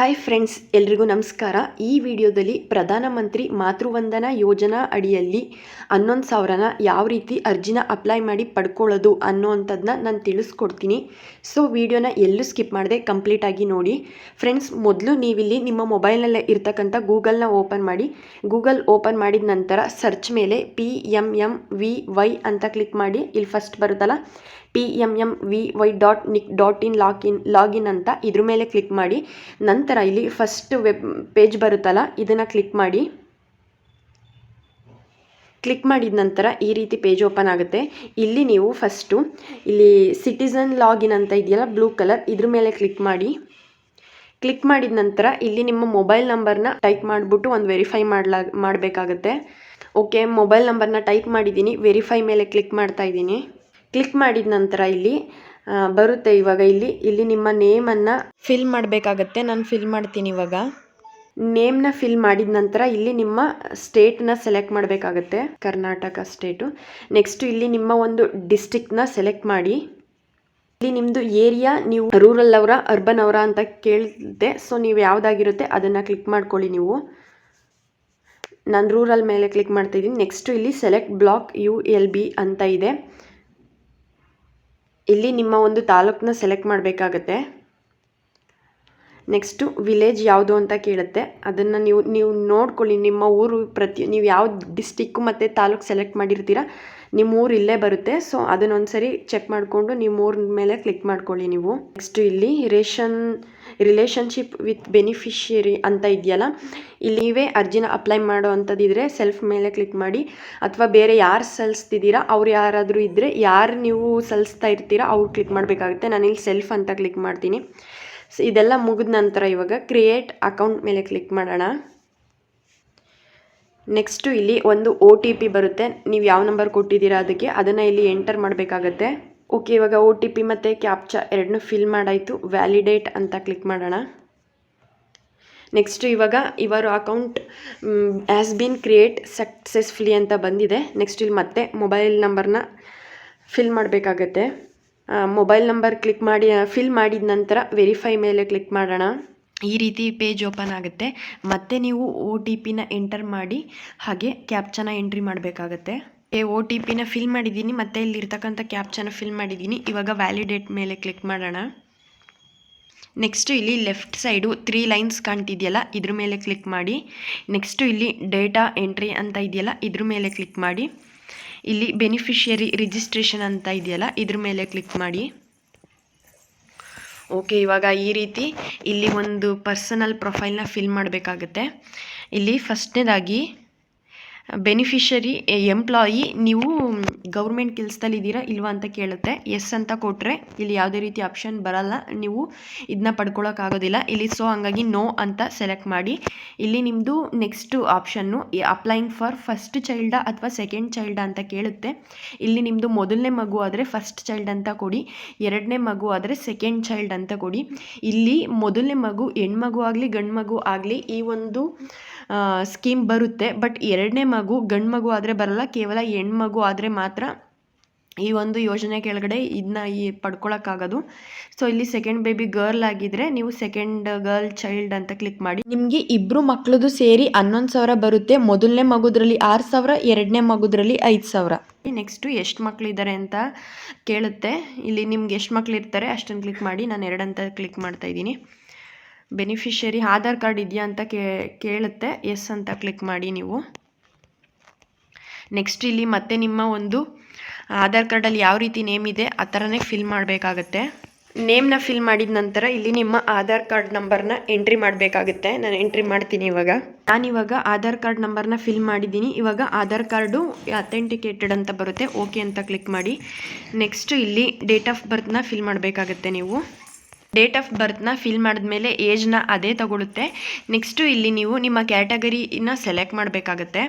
Hi friends ಎಲ್ರಿಗೂ ನಮಸ್ಕಾರ. ಈ ವಿಡಿಯೋದಲ್ಲಿ ಪ್ರಧಾನಮಂತ್ರಿ ಮಾತೃವಂದನಾ ಯೋಜನಾ ಅಡಿಯಲ್ಲಿ ಹನ್ನೊಂದು ಸಾವಿರನ ಯಾವ ರೀತಿ ಅರ್ಜಿನ ಅಪ್ಲೈ ಮಾಡಿ ಪಡ್ಕೊಳ್ಳೋದು ಅನ್ನೋವಂಥದ್ದನ್ನ ನಾನು ತಿಳಿಸ್ಕೊಡ್ತೀನಿ. ಸೊ ವಿಡಿಯೋನ ಎಲ್ಲೂ ಸ್ಕಿಪ್ ಮಾಡದೆ ಕಂಪ್ಲೀಟಾಗಿ ನೋಡಿ. ಫ್ರೆಂಡ್ಸ್ ಮೊದಲು ನೀವಿಲ್ಲಿ ನಿಮ್ಮ ಮೊಬೈಲ್ನಲ್ಲೇ ಇರ್ತಕ್ಕಂಥ ಗೂಗಲ್ನ ಓಪನ್ ಮಾಡಿ. ಗೂಗಲ್ ಓಪನ್ ಮಾಡಿದ ನಂತರ ಸರ್ಚ್ ಮೇಲೆ P M M V Y ಅಂತ ಕ್ಲಿಕ್ ಮಾಡಿ. ಇಲ್ಲಿ ಫಸ್ಟ್ ಬರುತ್ತಲ್ಲ? P M M V Y dot nic dot in login login ಅಂತ ಇದ್ರ ಮೇಲೆ ಕ್ಲಿಕ್ ಮಾಡಿ. ನಂತರ ಇಲ್ಲಿ ಫಸ್ಟ್ ವೆಬ್ ಪೇಜ್ ಬರುತ್ತಲ್ಲ, ಇದನ್ನು ಕ್ಲಿಕ್ ಮಾಡಿ. ಕ್ಲಿಕ್ ಮಾಡಿದ ನಂತರ ಈ ರೀತಿ ಪೇಜ್ ಓಪನ್ ಆಗುತ್ತೆ. ಇಲ್ಲಿ ನೀವು ಫಸ್ಟು ಇಲ್ಲಿ ಸಿಟಿಸನ್ ಲಾಗಿನ್ ಅಂತ ಇದೆಯಲ್ಲ ಬ್ಲೂ ಕಲರ್ ಇದ್ರ ಮೇಲೆ ಕ್ಲಿಕ್ ಮಾಡಿ. ಕ್ಲಿಕ್ ಮಾಡಿದ ನಂತರ ಇಲ್ಲಿ ನಿಮ್ಮ ಮೊಬೈಲ್ ನಂಬರ್ನ ಟೈಪ್ ಮಾಡಿಬಿಟ್ಟು ಒಂದು ವೆರಿಫೈ ಮಾಡ್ಲಾ, ಮಾಡಬೇಕಾಗತ್ತೆ. ಓಕೆ ಮೊಬೈಲ್ ನಂಬರ್ನ ಟೈಪ್ ಮಾಡಿದ್ದೀನಿ ವೆರಿಫೈ ಮೇಲೆ ಕ್ಲಿಕ್ ಮಾಡ್ತಾ ಇದ್ದೀನಿ ಕ್ಲಿಕ್ ಮಾಡಿದ ನಂತರ ಇಲ್ಲಿ ಬರುತ್ತೆ ಇವಾಗ ಇಲ್ಲಿ ಇಲ್ಲಿ ನಿಮ್ಮ ನೇಮನ್ನು ಫಿಲ್ ಮಾಡಬೇಕಾಗತ್ತೆ ನಾನು ಫಿಲ್ ಮಾಡ್ತೀನಿ ಇವಾಗ. ನೇಮ್ನ ಫಿಲ್ ಮಾಡಿದ ನಂತರ ಇಲ್ಲಿ ನಿಮ್ಮ ಸ್ಟೇಟ್ನ ಸೆಲೆಕ್ಟ್ ಮಾಡಬೇಕಾಗತ್ತೆ ಕರ್ನಾಟಕ ಸ್ಟೇಟು ನೆಕ್ಸ್ಟು ಇಲ್ಲಿ ನಿಮ್ಮ ಒಂದು ಡಿಸ್ಟಿಕ್ನ ಸೆಲೆಕ್ಟ್ ಮಾಡಿ. ಇಲ್ಲಿ ನಿಮ್ಮದು ಏರಿಯಾ ನೀವು ರೂರಲ್ ಅವರ ಅರ್ಬನ್ ಅವರ ಅಂತ ಕೇಳಿದೆ ಸೊ ನೀವು ಯಾವುದಾಗಿರುತ್ತೆ ಅದನ್ನು ಕ್ಲಿಕ್ ಮಾಡ್ಕೊಳ್ಳಿ ನೀವು. ನಾನು ರೂರಲ್ ಮೇಲೆ ಕ್ಲಿಕ್ ಮಾಡ್ತಾಯಿದ್ದೀನಿ ನೆಕ್ಸ್ಟು ಇಲ್ಲಿ select block U L B ಅಂತ ಇದೆ. ಇಲ್ಲಿ ನಿಮ್ಮ ಒಂದು ತಾಲೂಕನ್ನ ಸೆಲೆಕ್ಟ್ ಮಾಡಬೇಕಾಗತ್ತೆ. ನೆಕ್ಸ್ಟು ವಿಲೇಜ್ ಯಾವುದು ಅಂತ ಕೇಳುತ್ತೆ. ಅದನ್ನು ನೀವು ನೀವು ನೋಡ್ಕೊಳ್ಳಿ. ನಿಮ್ಮ ಊರು ಪ್ರತಿ, ನೀವು ಯಾವ ಡಿಸ್ಟಿಕ್ಕು ಮತ್ತು ತಾಲೂಕು ಸೆಲೆಕ್ಟ್ ಮಾಡಿರ್ತೀರ? ನಿಮ್ಮ ಊರು ಇಲ್ಲೇ ಬರುತ್ತೆ. ಸೊ ಅದನ್ನೊಂದು ಸರಿ ಚೆಕ್ ಮಾಡಿಕೊಂಡು ನಿಮ್ಮ ಊರ ಮೇಲೆ ಕ್ಲಿಕ್ ಮಾಡ್ಕೊಳ್ಳಿ ನೀವು. ನೆಕ್ಸ್ಟ್ ಇಲ್ಲಿ ರೇಷನ್ ರಿಲೇಷನ್ಶಿಪ್ ವಿತ್ ಬೆನಿಫಿಷಿಯರಿ ಅಂತ ಇದೆಯಲ್ಲ ಇಲ್ಲಿ ನೀವೇ ಅರ್ಜಿನ ಅಪ್ಲೈ ಮಾಡೋ ಅಂಥದ್ದಿದ್ರೆ ಸೆಲ್ಫ್ ಮೇಲೆ ಕ್ಲಿಕ್ ಮಾಡಿ. ಅಥವಾ ಬೇರೆ ಯಾರು ಸಲ್ಲಿಸ್ತಿದ್ದೀರಾ ಅವ್ರು ಯಾರಾದರೂ ಇದ್ದರೆ ಯಾರು ನೀವು ಸಲ್ಲಿಸ್ತಾ ಇರ್ತೀರಾ, ಅವ್ರು ಕ್ಲಿಕ್ ಮಾಡಬೇಕಾಗುತ್ತೆ. ನಾನು ಇಲ್ಲಿ ಸೆಲ್ಫ್ ಅಂತ ಕ್ಲಿಕ್ ಮಾಡ್ತೀನಿ. ಸೊ ಇದೆಲ್ಲ ಮುಗಿದ ನಂತರ ಇವಾಗ ಕ್ರಿಯೇಟ್ ಅಕೌಂಟ್ ಮೇಲೆ ಕ್ಲಿಕ್ ಮಾಡೋಣ. ನೆಕ್ಸ್ಟು ಇಲ್ಲಿ ಒಂದು ಒ ಟಿ ಪಿ ಬರುತ್ತೆ. ನೀವು ಯಾವ ನಂಬರ್ ಕೊಟ್ಟಿದ್ದೀರಾ ಅದಕ್ಕೆ, ಅದನ್ನು ಇಲ್ಲಿ ಎಂಟರ್ ಮಾಡಬೇಕಾಗತ್ತೆ. ಓಕೆ ಇವಾಗ ಓ ಟಿ ಪಿ ಮತ್ತು ಕ್ಯಾಪ್ಚಾ ಎರಡನ್ನೂ ಫಿಲ್ ಮಾಡಾಯಿತು. ವ್ಯಾಲಿಡೇಟ್ ಅಂತ ಕ್ಲಿಕ್ ಮಾಡೋಣ. ನೆಕ್ಸ್ಟು ಇವಾಗ ಇವರು account has been create successfully ಅಂತ ಬಂದಿದೆ. ನೆಕ್ಸ್ಟ್ ಇಲ್ಲಿ ಮತ್ತೆ ಮೊಬೈಲ್ ನಂಬರ್ನ ಫಿಲ್ ಮಾಡಬೇಕಾಗತ್ತೆ. ಮೊಬೈಲ್ ನಂಬರ್ ಕ್ಲಿಕ್ ಮಾಡಿ ಫಿಲ್ ಮಾಡಿದ ನಂತರ ವೆರಿಫೈ ಮೇಲೆ ಕ್ಲಿಕ್ ಮಾಡೋಣ. ಈ ರೀತಿ ಪೇಜ್ ಓಪನ್ ಆಗುತ್ತೆ. ಮತ್ತೆ ನೀವು ಒ ಟಿ ಪಿನ ಎಂಟರ್ ಮಾಡಿ, ಹಾಗೆ ಕ್ಯಾಪ್ಚನ ಎಂಟ್ರಿ ಮಾಡಬೇಕಾಗತ್ತೆ. ಏ ಒ ಟಿ ಪಿನ ಫಿಲ್ ಮಾಡಿದ್ದೀನಿ, ಮತ್ತೆ ಇಲ್ಲಿರ್ತಕ್ಕಂಥ ಕ್ಯಾಪ್ಚನ ಫಿಲ್ ಮಾಡಿದ್ದೀನಿ. ಇವಾಗ ವ್ಯಾಲಿಡೇಟ್ ಮೇಲೆ ಕ್ಲಿಕ್ ಮಾಡೋಣ. ನೆಕ್ಸ್ಟು ಇಲ್ಲಿ ಲೆಫ್ಟ್ ಸೈಡು ತ್ರೀ ಲೈನ್ಸ್ ಕಾಣ್ತಿದೆಯಲ್ಲ, ಇದ್ರ ಮೇಲೆ ಕ್ಲಿಕ್ ಮಾಡಿ. ನೆಕ್ಸ್ಟು ಇಲ್ಲಿ ಡೇಟಾ ಎಂಟ್ರಿ ಅಂತ ಇದೆಯಲ್ಲ, ಇದ್ರ ಮೇಲೆ ಕ್ಲಿಕ್ ಮಾಡಿ. ಇಲ್ಲಿ ಬೆನಿಫಿಷಿಯರಿ ರಿಜಿಸ್ಟ್ರೇಷನ್ ಅಂತ ಇದೆಯಲ್ಲ, ಇದ್ರ ಮೇಲೆ ಕ್ಲಿಕ್ ಮಾಡಿ. ಓಕೆ ಇವಾಗ ಈ ರೀತಿ ಇಲ್ಲಿ ಒಂದು ಪರ್ಸನಲ್ ಪ್ರೊಫೈಲ್ನ ಫಿಲ್ ಮಾಡಬೇಕಾಗುತ್ತೆ. ಇಲ್ಲಿ ಫಸ್ಟ್ನೇದಾಗಿ ಬೆನಿಫಿಷರಿ ಎಂಪ್ಲಾಯಿ ನೀವು ಗೌರ್ಮೆಂಟ್ ಕೆಲಸದಲ್ಲಿ ಇದ್ದೀರಾ ಇಲ್ವಾ ಅಂತ ಕೇಳುತ್ತೆ. ಎಸ್ ಅಂತ ಕೊಟ್ಟರೆ ಇಲ್ಲಿ ಯಾವುದೇ ರೀತಿ ಆಪ್ಷನ್ ಬರಲ್ಲ. ನೀವು ಇದನ್ನ ಪಡ್ಕೊಳ್ಳೋಕ್ಕಾಗೋದಿಲ್ಲ ಇಲ್ಲಿ ಸೊ ಹಂಗಾಗಿ ನೋ ಅಂತ ಸೆಲೆಕ್ಟ್ ಮಾಡಿ. ಇಲ್ಲಿ ನಿಮ್ಮದು ನೆಕ್ಸ್ಟ್ ಆಪ್ಷನ್ನು ಅಪ್ಲೈಯಿಂಗ್ ಫಾರ್ ಫಸ್ಟ್ ಚೈಲ್ಡ ಅಥವಾ ಸೆಕೆಂಡ್ ಚೈಲ್ಡ ಅಂತ ಕೇಳುತ್ತೆ. ಇಲ್ಲಿ ನಿಮ್ಮದು ಮೊದಲನೇ ಮಗು ಆದರೆ ಫಸ್ಟ್ ಚೈಲ್ಡ್ ಅಂತ ಕೊಡಿ, ಎರಡನೇ ಮಗು ಆದರೆ ಸೆಕೆಂಡ್ ಚೈಲ್ಡ್ ಅಂತ ಕೊಡಿ. ಇಲ್ಲಿ ಮೊದಲನೇ ಮಗು ಹೆಣ್ಮಗು ಆಗಲಿ ಗಂಡು ಮಗು ಆಗಲಿ ಈ ಒಂದು ಸ್ಕೀಮ್ ಬರುತ್ತೆ. ಬಟ್ ಎರಡನೇ ಮಗು, ಗಂಡು ಮಗು ಆದರೆ ಬರಲ್ಲ. ಕೇವಲ ಹೆಣ್ಮಗು ಆದರೆ ಮಾತ್ರ ಈ ಒಂದು ಯೋಜನೆ ಕೆಳಗಡೆ ಇದನ್ನ ಈ ಪಡ್ಕೊಳಕ್ಕಾಗೋದು ಸೊ ಇಲ್ಲಿ ಸೆಕೆಂಡ್ ಬೇಬಿ ಗರ್ಲ್ ಆಗಿದ್ರೆ ನೀವು ಸೆಕೆಂಡ್ ಗರ್ಲ್ ಚೈಲ್ಡ್ ಅಂತ ಕ್ಲಿಕ್ ಮಾಡಿ. ನಿಮಗೆ ಇಬ್ಬರು ಮಕ್ಕಳದು ಸೇರಿ ಹನ್ನೊಂದು ಸಾವಿರ ಬರುತ್ತೆ. ಮೊದಲನೇ ಮಗುದ್ರಲ್ಲಿ ಆರು ಸಾವಿರ, ಎರಡನೇ ಮಗುದ್ರಲ್ಲಿ ಐದು ಸಾವಿರ. ನೆಕ್ಸ್ಟು ಎಷ್ಟು ಮಕ್ಕಳಿದ್ದಾರೆ ಅಂತ ಕೇಳುತ್ತೆ. ಇಲ್ಲಿ ನಿಮ್ಗೆ ಎಷ್ಟು ಮಕ್ಳು ಇರ್ತಾರೆ ಅಷ್ಟನ್ನು ಕ್ಲಿಕ್ ಮಾಡಿ. ನಾನು ಎರಡಂತ ಕ್ಲಿಕ್ ಮಾಡ್ತಾ ಇದ್ದೀನಿ. ಬೆನಿಫಿಷರಿ ಆಧಾರ್ ಕಾರ್ಡ್ ಇದೆಯಾ ಅಂತ ಕೇಳುತ್ತೆ. ಎಸ್ ಅಂತ ಕ್ಲಿಕ್ ಮಾಡಿ ನೀವು. ನೆಕ್ಸ್ಟ್ ಇಲ್ಲಿ ಮತ್ತೆ ನಿಮ್ಮ ಒಂದು ಆಧಾರ್ ಕಾರ್ಡಲ್ಲಿ ಯಾವ ರೀತಿ ನೇಮ್ ಇದೆ, ಆ ಥರನೇ ಫಿಲ್ ಮಾಡಬೇಕಾಗತ್ತೆ. ನೇಮ್ನ ಫಿಲ್ ಮಾಡಿದ ನಂತರ ಇಲ್ಲಿ ನಿಮ್ಮ ಆಧಾರ್ ಕಾರ್ಡ್ ನಂಬರ್ನ ಎಂಟ್ರಿ ಮಾಡಬೇಕಾಗುತ್ತೆ. ನಾನು ಎಂಟ್ರಿ ಮಾಡ್ತೀನಿ ಇವಾಗ. ನಾನಿವಾಗ ಆಧಾರ್ ಕಾರ್ಡ್ ನಂಬರ್ನ ಫಿಲ್ ಮಾಡಿದ್ದೀನಿ. ಇವಾಗ ಆಧಾರ್ ಕಾರ್ಡು ಅಥೆಂಟಿಕೇಟೆಡ್ ಅಂತ ಬರುತ್ತೆ. ಓಕೆ ಅಂತ ಕ್ಲಿಕ್ ಮಾಡಿ. ನೆಕ್ಸ್ಟು ಇಲ್ಲಿ ಡೇಟ್ ಆಫ್ ಬರ್ತ್ನ ಫಿಲ್ ಮಾಡಬೇಕಾಗತ್ತೆ ನೀವು. ಡೇಟ್ ಆಫ್ ಬರ್ತ್ನ ಫಿಲ್ ಮಾಡಿದ್ಮೇಲೆ ಏಜ್ನ ಅದೇ ತಗೊಳುತ್ತೆ. ನೆಕ್ಸ್ಟು ಇಲ್ಲಿ ನೀವು ನಿಮ್ಮ ಕ್ಯಾಟಗರಿನ ಸೆಲೆಕ್ಟ್ ಮಾಡಬೇಕಾಗತ್ತೆ.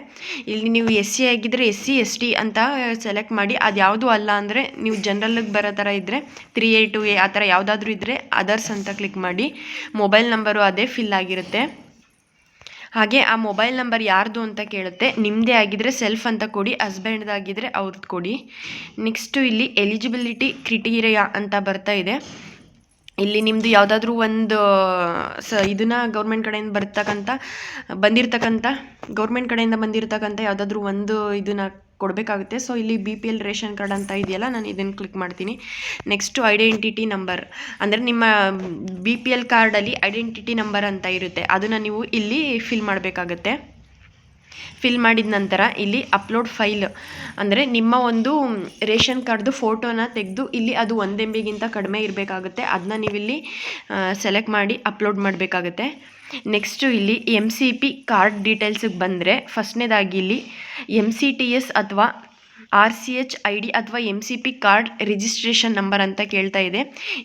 ಇಲ್ಲಿ ನೀವು ಎಸ್ ಸಿ ಆಗಿದ್ದರೆ ಎಸ್ ಸಿ ಎಸ್ ಟಿ ಅಂತ ಸೆಲೆಕ್ಟ್ ಮಾಡಿ, ಅದು ಯಾವುದು ಅಲ್ಲ ಅಂದರೆ ನೀವು ಜನರಲ್ಗೆ ಬರೋ ಥರ ಇದ್ದರೆ ತ್ರೀ ಎ ಟು ಎ ಆ ಥರ ಯಾವುದಾದ್ರೂ ಇದ್ದರೆ ಅದರ್ಸ್ ಅಂತ ಕ್ಲಿಕ್ ಮಾಡಿ ಮೊಬೈಲ್ ನಂಬರು ಅದೇ ಫಿಲ್ ಆಗಿರುತ್ತೆ. ಹಾಗೆ ಆ ಮೊಬೈಲ್ ನಂಬರ್ ಯಾರ್ದು ಅಂತ ಕೇಳುತ್ತೆ. ನಿಮ್ಮದೇ ಆಗಿದ್ದರೆ ಸೆಲ್ಫ್ ಅಂತ ಕೊಡಿ ಹಸ್ಬೆಂಡ್ದಾಗಿದ್ದರೆ ಅವ್ರದ್ದು ಕೊಡಿ. ನೆಕ್ಸ್ಟು ಇಲ್ಲಿ ಎಲಿಜಿಬಿಲಿಟಿ ಕ್ರಿಟೀರಿಯಾ ಅಂತ ಬರ್ತಾ ಇದೆ. ಇಲ್ಲಿ ನಿಮ್ಮದು ಯಾವುದಾದ್ರೂ ಒಂದು, ಸ, ಇದನ್ನ ಗೌರ್ಮೆಂಟ್ ಕಡೆಯಿಂದ ಬರ್ತಕ್ಕಂಥ ಬಂದಿರತಕ್ಕಂಥ ಗೌರ್ಮೆಂಟ್ ಕಡೆಯಿಂದ ಬಂದಿರತಕ್ಕಂಥ ಯಾವುದಾದ್ರೂ ಒಂದು ಇದನ್ನ ಕೊಡಬೇಕಾಗುತ್ತೆ. ಸೊ ಇಲ್ಲಿ B P L ration card ಅಂತ ಇದೆಯಲ್ಲ, ನಾನು ಇದನ್ನು ಕ್ಲಿಕ್ ಮಾಡ್ತೀನಿ. ನೆಕ್ಸ್ಟು ಐಡೆಂಟಿಟಿ ನಂಬರ್ ಅಂದರೆ ನಿಮ್ಮ ಬಿ ಪಿ ಎಲ್ ಕಾರ್ಡಲ್ಲಿ ಐಡೆಂಟಿಟಿ ನಂಬರ್ ಅಂತ ಇರುತ್ತೆ. ಅದನ್ನು ನೀವು ಇಲ್ಲಿ ಫಿಲ್ ಮಾಡಬೇಕಾಗತ್ತೆ. ಫಿಲ್ ಮಾಡಿದ ನಂತರ ಇಲ್ಲಿ ಅಪ್ಲೋಡ್ ಫೈಲ್ ಅಂದರೆ ನಿಮ್ಮ ಒಂದು ರೇಷನ್ ಕಾರ್ಡ್ದು ಫೋಟೋನ ತೆಗೆದು ಇಲ್ಲಿ ಅದು ಒಂದು ಎಂ ಬಿಗಿಂತ ಕಡಿಮೆ ಇರಬೇಕಾಗುತ್ತೆ. ಅದನ್ನ ನೀವಿಲ್ಲಿ ಸೆಲೆಕ್ಟ್ ಮಾಡಿ ಅಪ್ಲೋಡ್ ಮಾಡಬೇಕಾಗುತ್ತೆ. ನೆಕ್ಸ್ಟು ಇಲ್ಲಿ ಎಂ ಸಿ ಪಿ ಕಾರ್ಡ್ ಡೀಟೇಲ್ಸಿಗೆ ಬಂದರೆ ಫಸ್ಟ್ನೇದಾಗಿ ಇಲ್ಲಿ ಎಂ ಸಿ ಟಿ ಎಸ್ ಅಥವಾ R C H, I D ಅಥವಾ M C P card registration number ಅಂತ ಕೇಳ್ತಾ ಇದೆ.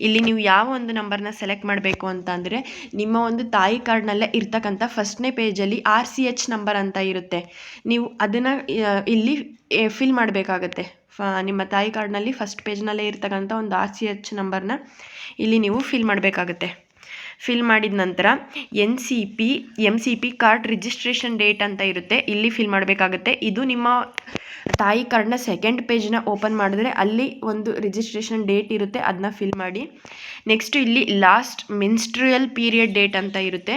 ಇಲ್ಲಿ ನೀವು ಯಾವ ಒಂದು ನಂಬರ್ನ ಸೆಲೆಕ್ಟ್ ಮಾಡಬೇಕು ಅಂತ ಅಂದರೆ ನಿಮ್ಮ ಒಂದು ತಾಯಿ ಕಾರ್ಡ್ನಲ್ಲೇ ಇರ್ತಕ್ಕಂಥ ಫಸ್ಟ್ನೇ ಪೇಜಲ್ಲಿ ಆರ್ ಸಿ ಎಚ್ ನಂಬರ್ ಅಂತ ಇರುತ್ತೆ. ನೀವು ಅದನ್ನು ಇಲ್ಲಿ ಫಿಲ್ ಮಾಡಬೇಕಾಗತ್ತೆ. ಫ, ನಿಮ್ಮ ತಾಯಿ ಕಾರ್ಡ್ನಲ್ಲಿ ಫಸ್ಟ್ ಪೇಜ್ನಲ್ಲೇ ಇರ್ತಕ್ಕಂಥ ಒಂದು ಆರ್ ಸಿ ಎಚ್ ನಂಬರ್ನ ಇಲ್ಲಿ ನೀವು ಫಿಲ್ ಮಾಡಬೇಕಾಗತ್ತೆ. ಫಿಲ್ ಮಾಡಿದ ನಂತರ N C P, M C P card registration date ಅಂತ ಇರುತ್ತೆ. ಇಲ್ಲಿ ಫಿಲ್ ಮಾಡಬೇಕಾಗುತ್ತೆ. ಇದು ನಿಮ್ಮ ತಾಯಿ ಕಾರ್ಡ್ನ ಸೆಕೆಂಡ್ ಪೇಜ್ನ ಓಪನ್ ಮಾಡಿದ್ರೆ ಅಲ್ಲಿ ಒಂದು ರಿಜಿಸ್ಟ್ರೇಷನ್ ಡೇಟ್ ಇರುತ್ತೆ ಅದನ್ನ ಫಿಲ್ ಮಾಡಿ. ನೆಕ್ಸ್ಟು ಇಲ್ಲಿ ಲಾಸ್ಟ್ ಮಿನ್ಸ್ಟ್ರಿಯಲ್ ಪೀರಿಯಡ್ ಡೇಟ್ ಅಂತ ಇರುತ್ತೆ.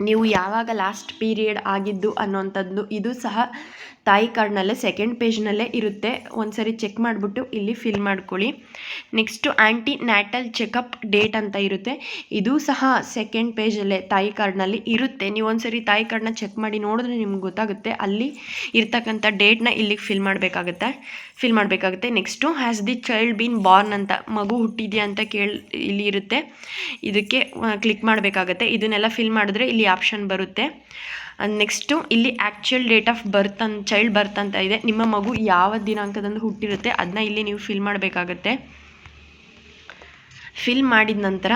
ನೀವು ಯಾವಾಗ ಲಾಸ್ಟ್ ಪೀರಿಯಡ್ ಆಗಿದ್ದು ಅನ್ನೋವಂಥದ್ದು ಇದು ಸಹ ತಾಯಿ ಕಾರ್ಡ್ನಲ್ಲೇ ಸೆಕೆಂಡ್ ಪೇಜ್ನಲ್ಲೇ ಇರುತ್ತೆ. ಒಂದ್ಸರಿ ಚೆಕ್ ಮಾಡಿಬಿಟ್ಟು ಇಲ್ಲಿ ಫಿಲ್ ಮಾಡ್ಕೊಳ್ಳಿ. Next antenatal checkup date ಅಂತ ಇರುತ್ತೆ. ಇದು ಸಹ ಸೆಕೆಂಡ್ ಪೇಜಲ್ಲೇ ತಾಯಿ ಕಾರ್ಡ್ನಲ್ಲಿ ಇರುತ್ತೆ. ನೀವು ಒಂದ್ಸರಿ ತಾಯಿ ಕಾರ್ಡ್ನ ಚೆಕ್ ಮಾಡಿ ನೋಡಿದ್ರೆ ನಿಮ್ಗೆ ಗೊತ್ತಾಗುತ್ತೆ. ಅಲ್ಲಿ ಇರ್ತಕ್ಕಂಥ ಡೇಟ್ನ ಇಲ್ಲಿಗೆ ಫಿಲ್ ಮಾಡಬೇಕಾಗುತ್ತೆ. ಫಿಲ್ ಮಾಡಬೇಕಾಗುತ್ತೆ. Next has the child been born ಅಂತ ಮಗು ಹುಟ್ಟಿದೆಯಾ ಅಂತ ಕೇಳಿ ಇಲ್ಲಿ ಇರುತ್ತೆ. ಇದಕ್ಕೆ ಕ್ಲಿಕ್ ಮಾಡಬೇಕಾಗತ್ತೆ. ಇದನ್ನೆಲ್ಲ ಫಿಲ್ ಮಾಡಿದ್ರೆ ಇಲ್ಲಿ ಆಪ್ಷನ್ ಬರುತ್ತೆ. ನೆಕ್ಸ್ಟು ಇಲ್ಲಿ ಆ್ಯಕ್ಚುಯಲ್ ಡೇಟ್ ಆಫ್ ಬರ್ತ್ ಅಂತ ಚೈಲ್ಡ್ ಬರ್ತ್ ಅಂತ ಇದೆ. ನಿಮ್ಮ ಮಗು ಯಾವ ದಿನಾಂಕದಂದು ಹುಟ್ಟಿರುತ್ತೆ ಅದನ್ನ ಇಲ್ಲಿ ನೀವು ಫಿಲ್ ಮಾಡಬೇಕಾಗತ್ತೆ. ಫಿಲ್ ಮಾಡಿದ ನಂತರ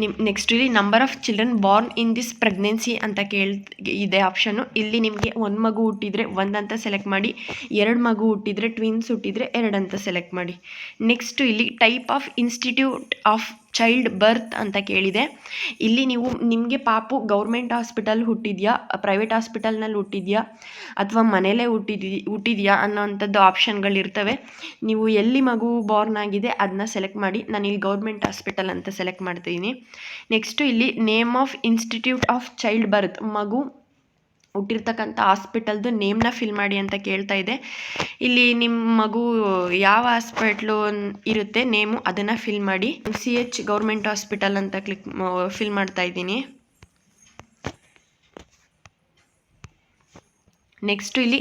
ನಿಮ್ಮ ನೆಕ್ಸ್ಟ್ ಇಲ್ಲಿ number of children born in this pregnancy ಅಂತ ಕೇಳ್, ಇದೆ ಆಪ್ಷನ್ನು ಇಲ್ಲಿ ನಿಮಗೆ ಒಂದು ಮಗು ಹುಟ್ಟಿದರೆ ಒಂದಂತ ಸೆಲೆಕ್ಟ್ ಮಾಡಿ, ಎರಡು ಮಗು ಹುಟ್ಟಿದರೆ ಟ್ವಿನ್ಸ್ ಹುಟ್ಟಿದರೆ ಎರಡಂತ ಸೆಲೆಕ್ಟ್ ಮಾಡಿ. ನೆಕ್ಸ್ಟು ಇಲ್ಲಿ type of institute of child birth ಅಂತ ಕೇಳಿದೆ. ಇಲ್ಲಿ ನೀವು ನಿಮಗೆ ಪಾಪು ಗೌರ್ಮೆಂಟ್ ಹಾಸ್ಪಿಟಲ್ ಹುಟ್ಟಿದ್ಯಾ ಪ್ರೈವೇಟ್ ಹಾಸ್ಪಿಟಲ್ನಲ್ಲಿ ಹುಟ್ಟಿದೆಯಾ, ಅಥವಾ ಮನೆಯಲ್ಲೇ ಹುಟ್ಟಿದಿ ಹುಟ್ಟಿದೆಯಾ ಅನ್ನೋವಂಥದ್ದು ಆಪ್ಷನ್ಗಳಿರ್ತವೆ ನೀವು ಎಲ್ಲಿ ಮಗು ಬಾರ್ನ್ ಆಗಿದೆ ಅದನ್ನ ಸೆಲೆಕ್ಟ್ ಮಾಡಿ, ನಾನು ಇಲ್ಲಿ ಗೌರ್ಮೆಂಟ್ ಹಾಸ್ಪಿಟಲ್ ಅಂತ ಸೆಲೆಕ್ಟ್ ಮಾಡ್ತಿದ್ದೀನಿ. ನೆಕ್ಸ್ಟು ಇಲ್ಲಿ name of institute of childbirth ಮಗು ಹುಟ್ಟಿರ್ತಕ್ಕಂಥ ಹಾಸ್ಪಿಟಲ್ದು ನೇಮ್ನ ಫಿಲ್ ಮಾಡಿ ಅಂತ ಕೇಳ್ತಾ ಇದೆ. ಇಲ್ಲಿ ನಿಮ್ಮ ಮಗು ಯಾವ ಹಾಸ್ಪಿಟ್ಲು ಇರುತ್ತೆ ನೇಮು ಅದನ್ನು ಫಿಲ್ ಮಾಡಿ. ಸಿ ಎಚ್ ಗೌರ್ಮೆಂಟ್ ಹಾಸ್ಪಿಟಲ್ ಅಂತ ಕ್ಲಿಕ್, ಫಿಲ್ ಮಾಡ್ತಾ ಇದ್ದೀನಿ. ನೆಕ್ಸ್ಟು ಇಲ್ಲಿ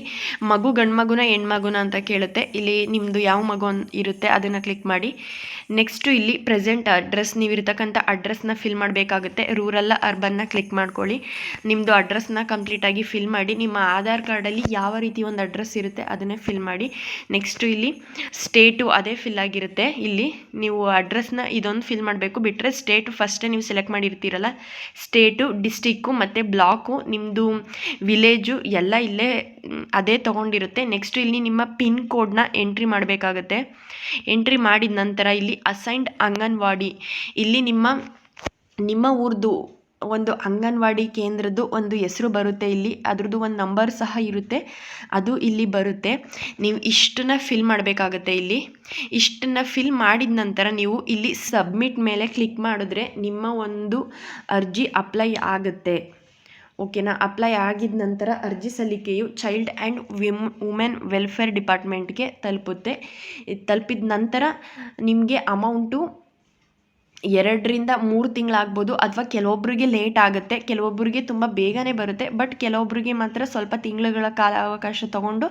ಮಗು ಗಂಡು ಮಗುನ ಹೆಣ್ಮಗುನ ಅಂತ ಕೇಳುತ್ತೆ. ಇಲ್ಲಿ ನಿಮ್ಮದು ಯಾವ ಮಗು ಇರುತ್ತೆ ಅದನ್ನು ಕ್ಲಿಕ್ ಮಾಡಿ. ನೆಕ್ಸ್ಟು ಇಲ್ಲಿ ಪ್ರೆಸೆಂಟ್ ಅಡ್ರೆಸ್ ನೀವು ಇರ್ತಕ್ಕಂಥ ಅಡ್ರೆಸ್ನ ಫಿಲ್ ಮಾಡಬೇಕಾಗುತ್ತೆ. ರೂರಲ್ಲ ಅರ್ಬನ್ನ ಕ್ಲಿಕ್ ಮಾಡ್ಕೊಳ್ಳಿ. ನಿಮ್ಮದು ಅಡ್ರೆಸ್ನ ಕಂಪ್ಲೀಟಾಗಿ ಫಿಲ್ ಮಾಡಿ. ನಿಮ್ಮ ಆಧಾರ್ ಕಾರ್ಡಲ್ಲಿ ಯಾವ ರೀತಿ ಒಂದು ಅಡ್ರೆಸ್ ಇರುತ್ತೆ ಅದನ್ನೇ ಫಿಲ್ ಮಾಡಿ. ನೆಕ್ಸ್ಟು ಇಲ್ಲಿ ಸ್ಟೇಟು ಅದೇ ಫಿಲ್ ಆಗಿರುತ್ತೆ. ಇಲ್ಲಿ ನೀವು ಅಡ್ರೆಸ್ನ ಇದೊಂದು ಫಿಲ್ ಮಾಡಬೇಕು. ಬಿಟ್ಟರೆ ಸ್ಟೇಟು ಫಸ್ಟೇ ನೀವು ಸೆಲೆಕ್ಟ್ ಮಾಡಿರ್ತೀರಲ್ಲ. ಸ್ಟೇಟು ಡಿಸ್ಟಿಕ್ಕು ಮತ್ತು ಬ್ಲಾಕು ನಿಮ್ಮದು ವಿಲೇಜು ಎಲ್ಲ ಇಲ್ಲೇ ಅದೇ ತೊಗೊಂಡಿರುತ್ತೆ. ನೆಕ್ಸ್ಟ್ ಇಲ್ಲಿ ನಿಮ್ಮ ಪಿನ್ ಕೋಡ್ನ ಎಂಟ್ರಿ ಮಾಡಬೇಕಾಗತ್ತೆ. ಎಂಟ್ರಿ ಮಾಡಿದ ನಂತರ ಇಲ್ಲಿ ಅಸೈನ್ಡ್ ಅಂಗನವಾಡಿ. ಇಲ್ಲಿ ನಿಮ್ಮ ನಿಮ್ಮ ಊರ್ದು ಒಂದು ಅಂಗನವಾಡಿ ಕೇಂದ್ರದ್ದು ಒಂದು ಹೆಸರು ಬರುತ್ತೆ ಇಲ್ಲಿ. ಅದ್ರದ್ದು ಒಂದು ನಂಬರ್ ಸಹ ಇರುತ್ತೆ. ಅದು ಇಲ್ಲಿ ಬರುತ್ತೆ. ನೀವು ಇಷ್ಟನ್ನ ಫಿಲ್ ಮಾಡಬೇಕಾಗತ್ತೆ ಇಲ್ಲಿ. ಇಷ್ಟನ್ನ ಫಿಲ್ ಮಾಡಿದ ನಂತರ ನೀವು ಇಲ್ಲಿ ಸಬ್ಮಿಟ್ ಮೇಲೆ ಕ್ಲಿಕ್ ಮಾಡಿದ್ರೆ ನಿಮ್ಮ ಒಂದು ಅರ್ಜಿ ಅಪ್ಲೈ ಆಗುತ್ತೆ. ಓಕೆನಾ? ಅಪ್ಲೈ ಆಗಿದ ನಂತರ ಅರ್ಜಿ ಸಲ್ಲಿಕೆಯು ಚೈಲ್ಡ್ ಆ್ಯಂಡ್ ವಿಮ್ ವುಮೆನ್ ವೆಲ್ಫೇರ್ ಡಿಪಾರ್ಟ್ಮೆಂಟ್ಗೆ ತಲುಪುತ್ತೆ. ತಲುಪಿದ ನಂತರ ನಿಮಗೆ ಅಮೌಂಟು ಎರಡರಿಂದ ಮೂರು ತಿಂಗಳಾಗ್ಬೋದು ಅಥವಾ ಕೆಲವೊಬ್ಬರಿಗೆ ಲೇಟ್ ಆಗುತ್ತೆ ಕೆಲವೊಬ್ಬರಿಗೆ ತುಂಬ ಬೇಗನೆ ಬರುತ್ತೆ ಬಟ್ ಕೆಲವೊಬ್ಬರಿಗೆ ಮಾತ್ರ ಸ್ವಲ್ಪ ತಿಂಗಳುಗಳ ಕಾಲ ಅವಕಾಶ ತಗೊಂಡು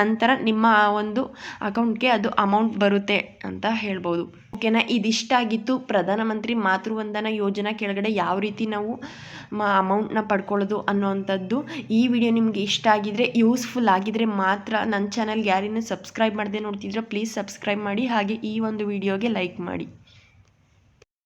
ನಂತರ ನಿಮ್ಮ ಒಂದು ಅಕೌಂಟ್ಗೆ ಅದು ಅಮೌಂಟ್ ಬರುತ್ತೆ ಅಂತ ಹೇಳ್ಬೋದು. ಓಕೆನಾ ಇದಿಷ್ಟಾಗಿತ್ತು ಪ್ರಧಾನಮಂತ್ರಿ ಮಾತೃವಂದನ ಯೋಜನಾ ಕೆಳಗಡೆ ಯಾವ ರೀತಿ ನಾವು ಅಮೌಂಟ್ನ ಪಡ್ಕೊಳ್ಳೋದು ಅನ್ನೋವಂಥದ್ದು ಈ ವಿಡಿಯೋ ನಿಮಗೆ ಇಷ್ಟ ಆಗಿದ್ರೆ ಯೂಸ್ಫುಲ್ ಆಗಿದ್ರೆ ಮಾತ್ರ ನನ್ನ ಚಾನಲ್ಗೆ ಯಾರನ್ನೂ ಸಬ್ಸ್ಕ್ರೈಬ್ ಮಾಡದೆ ನೋಡ್ತಿದ್ರೆ ಪ್ಲೀಸ್ ಸಬ್ಸ್ಕ್ರೈಬ್ ಮಾಡಿ, ಹಾಗೆ ಈ ಒಂದು ವಿಡಿಯೋಗೆ ಲೈಕ್ ಮಾಡಿ.